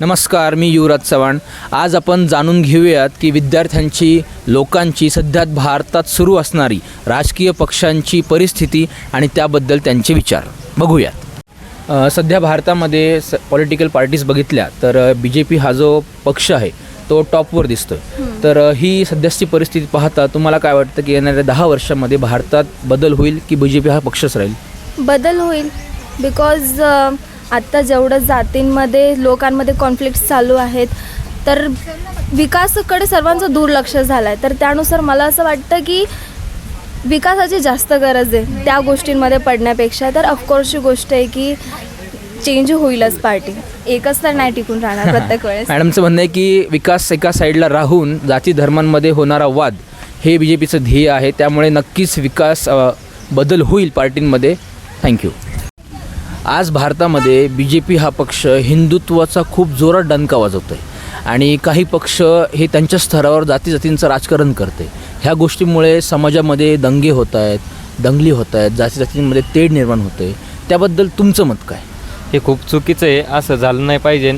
नमस्कार मी युवराज चव्हाण. आज आपण जाणून घेऊयात की विद्यार्थ्यांची लोकांची सध्या भारतात सुरू असणारी राजकीय पक्षांची परिस्थिती आणि त्याबद्दल त्यांचे विचार. बघूयात. सध्या भारतामध्ये स पॉलिटिकल पार्टीज बघितल्या तर बी जे पी हा जो पक्ष आहे तो टॉपवर दिसतोय. तर ही सध्याची परिस्थिती पाहता तुम्हाला काय वाटतं की येणाऱ्या दहा वर्षामध्ये भारतात बदल होईल की बी जे पी हा पक्षच राहील? बदल होईल. बिकॉज आत्ता जेवढं जातींमध्ये लोकांमध्ये कॉन्फ्लिक्ट चालू आहेत तर विकासाकडे सर्वांचं दुर्लक्ष झालं आहे तर त्यानुसार मला असं वाटतं की विकासाची जास्त गरज आहे त्या गोष्टींमध्ये पडण्यापेक्षा. तर ऑफकोर्सची गोष्ट आहे की चेंज होईलच पार्टी एकच तर नाही टिकून राहणार प्रत्येक वेळेस. मॅडमचं म्हणणं आहे की विकास एका साईडला राहून जाती धर्मांमध्ये होणारा वाद हे बी जे पीचं ध्येय आहे. त्यामुळे नक्कीच विकास बदल होईल पार्टींमध्ये थँक्यू आज भारतामध्ये बी जे पी हा पक्ष हिंदुत्वाचा खूप जोरात डंका वाजवतो आहे आणि काही पक्ष हे त्यांच्या स्तरावर जाती जातींचं राजकारण करते. ह्या गोष्टीमुळे समाजामध्ये दंगे होत आहेत दंगली होत आहेत जाती जातींमध्ये तेढ निर्माण होते त्याबद्दल तुमचं मत काय? हे खूप चुकीचं आहे. असं झालं नाही पाहिजे.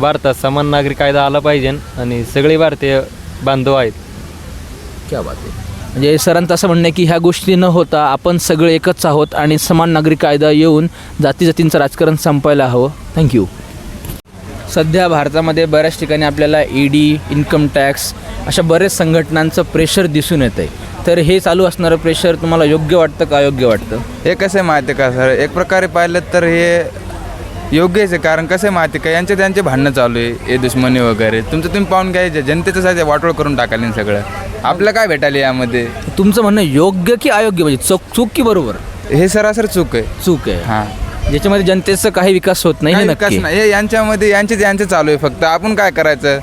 भारतात समान नागरी कायदा आला पाहिजे आणि सगळे भारतीय बांधव आहेत. क्या बात आहे. म्हणजे सरांचं असं म्हणणं आहे की ह्या गोष्टी न होता आपण सगळे एकच आहोत आणि समान नागरी कायदा येऊन जाती जातींचं राजकारण संपायला हवं. थँक्यू सध्या भारतामध्ये बऱ्याच ठिकाणी आपल्याला ई डी इन्कम टॅक्स अशा बरेच संघटनांचं प्रेशर दिसून येतं आहे तर हे चालू असणारं प्रेशर तुम्हाला योग्य वाटतं का अयोग्य वाटतं? हे कसं आहे माहिती आहे का सर? एक प्रकारे पाहिलं तर हे योग्यच आहे. कारण कसं आहे माहिती आहे का यांचे त्यांचे भांडणं चालू आहे. हे दुश्मनी वगैरे. तुमचं तुम्ही पाहून घ्यायचे जनतेचं साधे वाटोळ करून टाकायला सगळं. आपलं काय भेटायला यामध्ये? तुमचं म्हणणं योग्य की अयोग्य? म्हणजे चूक चूक की बरोबर? हे सरासर चूक आहे. चूक आहे. हां. ज्याच्यामध्ये जनतेचा काही विकास होत नाही हे काही विकास नक्की? नाही. हे यांच्यामध्ये यांचे यांचे चालू आहे फक्त. आपण काय करायचं?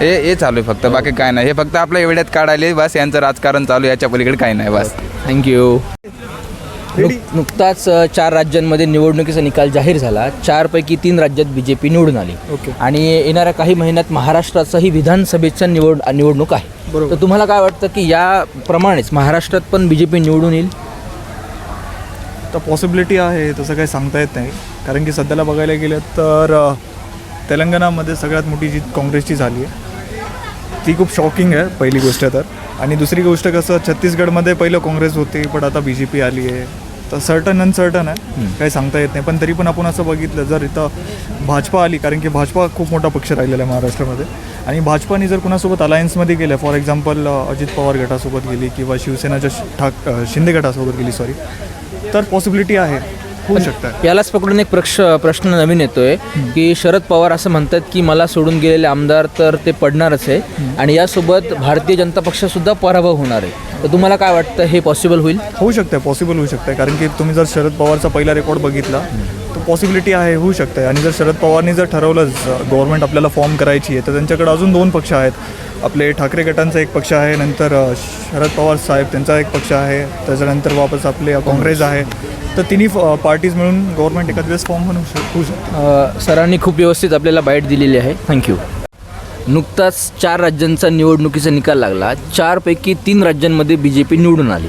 हे हे चालू आहे फक्त. बाकी काय नाही. हे फक्त आपल्या एवढ्यात काढायले बस यांचं राजकारण चालू आहे. याच्या पलीकडे काही नाही बस. थँक्यू नुक- नुकताच अ, चार राज्यांमध्ये निवडणुकीचा निकाल जाहीर झाला. चारपैकी तीन राज्यात बी जे पी निवडून आली. आणि येणाऱ्या काही महिन्यात महाराष्ट्राचाही विधानसभेच्या निवड निवडणूक आहे. तर तुम्हाला काय वाटतं की याप्रमाणेच महाराष्ट्रात पण बी जे पी निवडून येईल? तर पॉसिबिलिटी आहे तसं काही सांगता येत नाही. कारण की सध्याला बघायला गेलं तर अ, तेलंगणामध्ये सगळ्यात मोठी जी काँग्रेसची झाली आहे. ती खूप शॉकिंग आहे पहिली गोष्ट तर. आणि दुसरी गोष्ट कसं छत्तीसगडमध्ये पहिलं काँग्रेस होती पण आता बी जे पी आली आहे. तर सर्टन अनसर्टन आहे. काही सांगता येत नाही. पण तरी पण आपण असं बघितलं जर इथं भाजपा आली कारण की भाजपा खूप मोठा पक्ष राहिलेला आहे महाराष्ट्रामध्ये. आणि भाजपाने जर कुणासोबत अलायन्समध्ये गेलं फॉर एक्झाम्पल अजित पवार गटासोबत गेली किंवा शिवसेनाच्या ठाक शिंदे गटासोबत गेली सॉरी तर पॉसिबिलिटी आहे. होऊ शकतं यालाच पकडून एक प्रश्न प्रश्न नवीन येतोय की शरद पवार असं म्हणतात की मला सोडून गेलेले आमदार तर ते पडणारच आहे. आणि यासोबत भारतीय जनता पक्षासुद्धा पराभव होणार आहे. तर तुम्हाला काय वाटतं हे पॉसिबल होईल? होऊ शकतं पॉसिबल होऊ शकतं कारण की तुम्ही जर शरद पवारचा पहिला रेकॉर्ड बघितला तर पॉसिबिलिटी आहे होऊ शकतं आणि जर शरद पवारनी जर ठरवलं गव्हर्नमेंट आपल्याला फॉर्म करायची आहे तर त्यांच्याकडे अजून दोन पक्ष आहेत. आपले ठाकरे गटांचा एक पक्ष आहे नंतर शरद पवार साहेब त्यांचा एक पक्ष आहे त्याच्यानंतर वापस आपले काँग्रेस आहे. तर तिन्ही पार्टीज मिळून गव्हर्नमेंट एखाद वेळेस फॉर्म होऊ शक- होऊ शकतं. अ, सरांनी खूप व्यवस्थित आपल्याला बाईट दिलेली आहे. थँक्यू नुकताच चार राज्यांचा निवडणुकीचा निकाल लागला. चारपैकी तीन राज्यांमध्ये बी जे पी निवडून आली.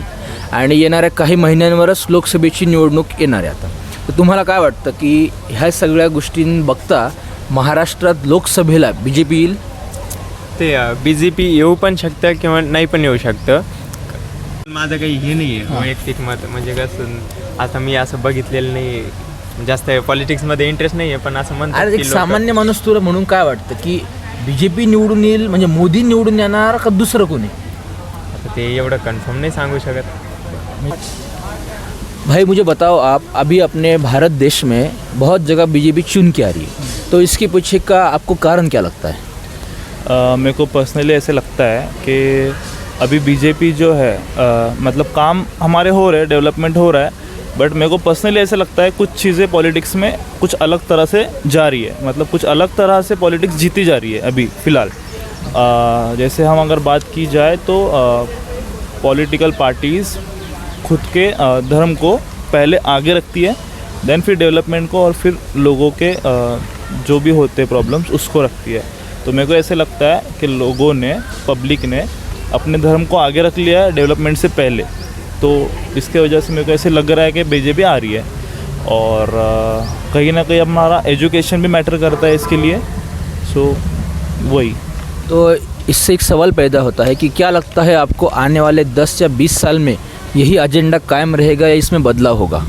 आणि येणाऱ्या काही महिन्यांवरच लोकसभेची निवडणूक येणार आहे आता. तर तुम्हाला काय वाटतं की ह्या सगळ्या गोष्टी बघता महाराष्ट्रात लोकसभेला बी जे पी येईल? ते बी जे पी येऊ पण शकतं किंवा नाही पण येऊ शकतं. माझं काही हे नाही आहे वैयक्तिक मत. म्हणजे कसं आता मी असं बघितलेलं नाही जास्त पॉलिटिक्समध्ये इंटरेस्ट नाही आहे पण असं म्हणतात अरे एक लोकं- सामान्य माणूस तुला म्हणून काय वाटतं की बी जे पी निवडून येईल म्हणजे मोदी निवडून येणार का दुसरं कोणी? आता ते एवढं कन्फर्म नाही सांगू शकत. भाई मुझे बताओ आप अभी अपने भारत देश में बहुत जगह बीजेपी चुन के आ रही है। तो इसके पीछे का आपको कारण क्या लगता है? अ, मेरे को पर्सनली ऐसे लगता है कि अभी बीजेपी जो है अ, मतलब काम हमारे हो रहे डेवलपमेंट हो रहा है बट मेरे को पर्सनली ऐसे लगता है कुछ चीज़ें पॉलिटिक्स में कुछ अलग तरह से जा रही है। मतलब कुछ अलग तरह से पॉलिटिक्स जीती जा रही है अभी फ़िलहाल। जैसे हम अगर बात की जाए तो पॉलिटिकल पार्टीज़ खुद के धर्म को पहले आगे रखती है देन फिर डेवलपमेंट को और फिर लोगों के जो भी होते प्रॉब्लम्स उसको रखती है। तो मेरे को ऐसे लगता है कि लोगों ने पब्लिक ने अपने धर्म को आगे रख लिया है डेवलपमेंट से पहले। तो इसके वजह से मेरे को ऐसे लग रहा है कि बीजेपी आ रही है। और कहीं ना कहीं हमारा एजुकेशन भी मैटर करता है इसके लिए। सो वही। तो इससे एक सवाल पैदा होता है कि क्या लगता है आपको आने वाले 10 या 20 साल में यही एजेंडा कायम रहेगा या इसमें बदलाव होगा?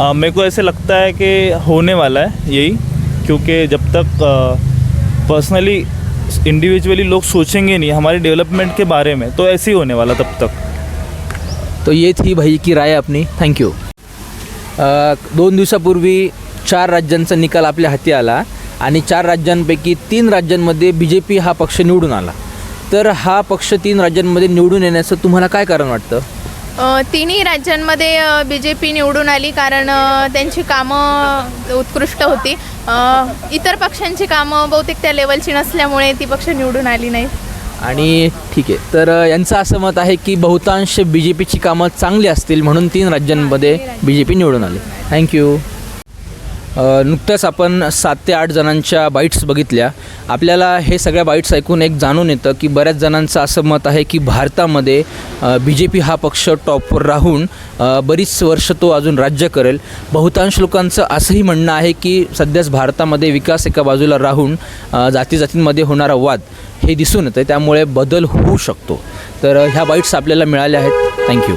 आ, मेरे को ऐसे लगता है कि होने वाला है यही क्योंकि जब तक पर्सनली इंडिविजुअली लोग सोचेंगे नहीं हमारे डेवलपमेंट के बारे में तो ऐसे ही होने वाला तब तक। तो ये थी भाई की राय आपली थँक्यू दोन दिवसापूर्वी चार राज्यांचा निकाल आपल्या हाती आला आणि चार राज्यांपैकी तीन राज्यांमध्ये बी जे पी हा पक्ष निवडून आला. तर हा पक्ष तीन राज्यांमध्ये निवडून येण्याचं तुम्हाला काय कारण वाटतं? तिन्ही राज्यांमध्ये बी जे पी निवडून आली कारण त्यांची कामं उत्कृष्ट होती. इतर पक्षांची कामं बहुतेक त्या लेवलची नसल्यामुळे ती पक्ष निवडून आली नाही आणि ठीक आहे. तर यांचं असं मत आहे की बहुतांश बी जे पीची कामं चांगली असतील म्हणून तीन राज्यांमध्ये बी जे पी निवडून आले. थँक्यू नुकत्याच आपण सात ते आठ जणांच्या बाईट्स बघितल्या. आपल्याला हे सगळ्या बाईट्स ऐकून एक जाणून येतं की बऱ्याच जणांचं असं मत आहे की भारतामध्ये बी जे पी हा पक्ष टॉपवर राहून बरीच वर्ष तो अजून राज्य करेल. बहुतांश लोकांचं असंही म्हणणं आहे की सध्याच भारतामध्ये विकास एका बाजूला राहून जाती जातींमध्ये होणारा वाद हे दिसून येतं त्यामुळे बदल होऊ शकतो. तर ह्या बाईट्स आपल्याला मिळाल्या आहेत. थँक्यू.